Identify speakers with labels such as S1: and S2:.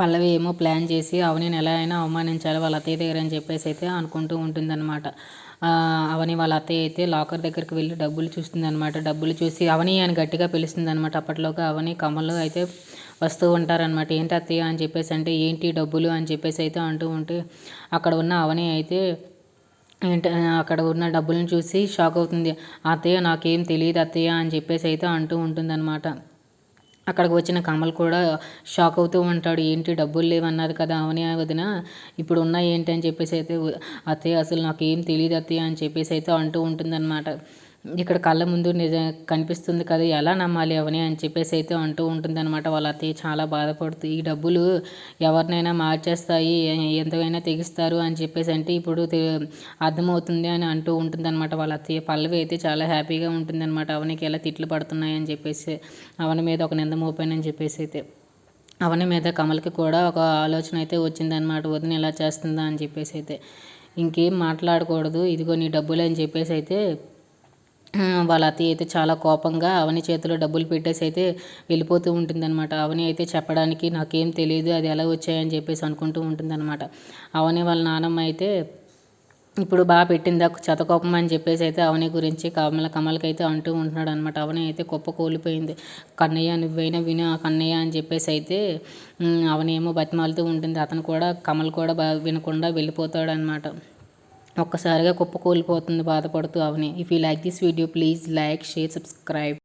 S1: పల్లవి ఏమో ప్లాన్ చేసి అవనిని ఎలా అయినా అవమానించాలి వాళ్ళ అత్తయ్య దగ్గర అని చెప్పేసి అయితే అనుకుంటూ ఉంటుందన్నమాట. అవని వాళ్ళ అత్తయ్య అయితే లాకర్ దగ్గరికి వెళ్ళి డబ్బులు చూస్తుందన్నమాట. డబ్బులు చూసి అవని అని గట్టిగా పిలుస్తుంది అనమాట అప్పట్లోగా అవని కమలు అయితే వస్తూ ఉంటారనమాట ఏంటి అత్తయ్య? అని చెప్పేసి అంటే ఏంటి డబ్బులు? అని చెప్పేసి అయితే అంటూ ఉంటే అక్కడ ఉన్న అవని అయితే ఏంటి? అక్కడ ఉన్న డబ్బులను చూసి షాక్ అవుతుంది. అత్తయ్య నాకేం తెలియదు అత్తయ్య అని చెప్పేసి అయితే అంటూ ఉంటుందన్నమాట. అక్కడికి వచ్చిన కమల్ కూడా షాక్ అవుతూ ఉంటాడు ఏంటి డబ్బులు లేవన్నారు కదా అవని వదిన? ఇప్పుడు ఉన్నాయి ఏంటి? అని చెప్పేసి అయితే అత్తయ్య అసలు నాకు ఏం తెలియదు అత్తయ్య అని చెప్పేసి అయితే అంటూ ఉంటుందన్నమాట. ఇక్కడ కళ్ళ ముందు నిజం కనిపిస్తుంది కదా ఎలా నమ్మాలి అవని అని చెప్పేసి అయితే అంటూ ఉంటుందన్నమాట. వాళ్ళ అత్తయ్య చాలా బాధపడుతూ ఈ డబ్బులు ఎవరినైనా మార్చేస్తాయి ఎంతవైనా తెగిస్తారు అని చెప్పేసి అంటే ఇప్పుడు అర్థమవుతుంది అని అంటూ ఉంటుందన్నమాట. వాళ్ళ అత్తయ్య పల్లవి అయితే చాలా హ్యాపీగా ఉంటుందన్నమాట. అవనికి ఎలా తిట్లు పడుతున్నాయి అని చెప్పేసి అవని మీద ఒక నింద మోపానని చెప్పేసి అయితే. అవని మీద కమల్కి కూడా ఒక ఆలోచన అయితే వచ్చిందనమాట వదిన ఎలా చేస్తుందా అని చెప్పేసి అయితే. ఇంకేం మాట్లాడకూడదు ఇదిగో నీ డబ్బులు అని చెప్పేసి అయితే వాళ్ళ అత్తయ్య అయితే చాలా కోపంగా అవని చేతిలో డబ్బులు పెట్టేసి అయితే వెళ్ళిపోతూ ఉంటుందన్నమాట. అవని అయితే చెప్పడానికి నాకేం తెలియదు అది ఎలా వచ్చాయని చెప్పేసి అనుకుంటూ ఉంటుందన్నమాట. అవని వాళ్ళ నానమ్మ అయితే ఇప్పుడు బాగా పెట్టిందా కోపం అని చెప్పేసి అయితే అవని గురించి కమల కమలకి అయితే అంటూ ఉంటున్నాడు అనమాట అవని అయితే కుప్ప కోల్పోయింది. కన్నయ్య నువ్వైనా విను కన్నయ్య అని చెప్పేసి అయితే అవనేమో బతిమాలుతూ ఉంటుంది. అతను కూడా కమల్ కూడా బాగా వినకుండా వెళ్ళిపోతాడు అనమాట ఒక్కసారిగా కుప్పకూలిపోతుంది బాధపడుతూ అవని. If you like this video please like share subscribe